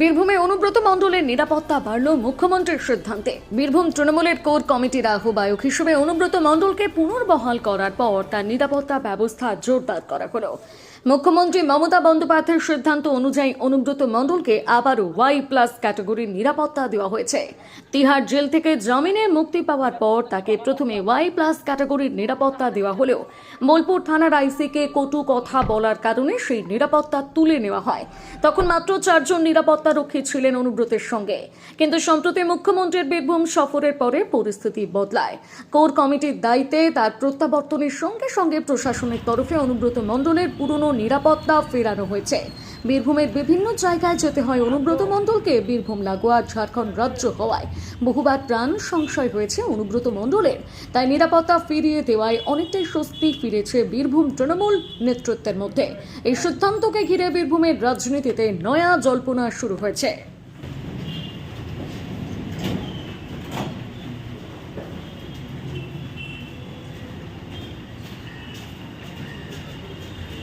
বীরভূমে অনুব্রত মণ্ডলের নিরাপত্তা বাড়ল মুখ্যমন্ত্রীর সিদ্ধান্তে। বীরভূম তৃণমূলের কোর কমিটির আহ্বায়ক হিসেবে অনুব্রত মণ্ডলকে পুনর্বহাল করার পর তার নিরাপত্তা ব্যবস্থা জোরদার করা হলো। মুখ্যমন্ত্রী মমতা বন্দ্যোপাধ্যায়ের সিদ্ধান্ত অনুযায়ী অনুব্রত মণ্ডলকে আবারও ওয়াই প্লাস ক্যাটাগরির নিরাপত্তা দেওয়া হয়েছে। তিহার জেল থেকে জামিনে মুক্তি পাওয়ার পর তাকে প্রথমে ওয়াই প্লাস ক্যাটাগরির নিরাপত্তা দেওয়া হলেও বোলপুর থানার আইসিকে কটু কথা বলার কারণে সেই নিরাপত্তা তুলে নেওয়া হয়। তখন মাত্র চারজন নিরাপত্তা রক্ষী ছিলেন অনুব্রতের সঙ্গে। কিন্তু সম্প্রতি মুখ্যমন্ত্রীর বীরভূম সফরের পরে পরিস্থিতি বদলায়। কোর কমিটির দায়িত্বে তার প্রত্যাবর্তনের সঙ্গে সঙ্গে প্রশাসনের তরফে অনুব্রত মণ্ডলের পুরনো নিরাপত্তা ফেরানো হয়েছে। বীরভূমের বিভিন্ন জায়গায় যেতে হয় অনুব্রত মণ্ডলকে। বীরভূম, লাগোয়া, ঝাড়খণ্ড রাজ্য হওয়ায় বহুবার প্রাণ সংশয় হয়েছে অনুব্রত মণ্ডলের। তাই নিরাপত্তা ফিরিয়ে দেওয়ায় অনেকটাই স্বস্তি ফিরেছে বীরভূম তৃণমূল নেতৃত্বের মধ্যে। এই সিদ্ধান্তকে ঘিরে বীরভূমের রাজনীতিতে নয়া জল্পনা শুরু হয়েছে।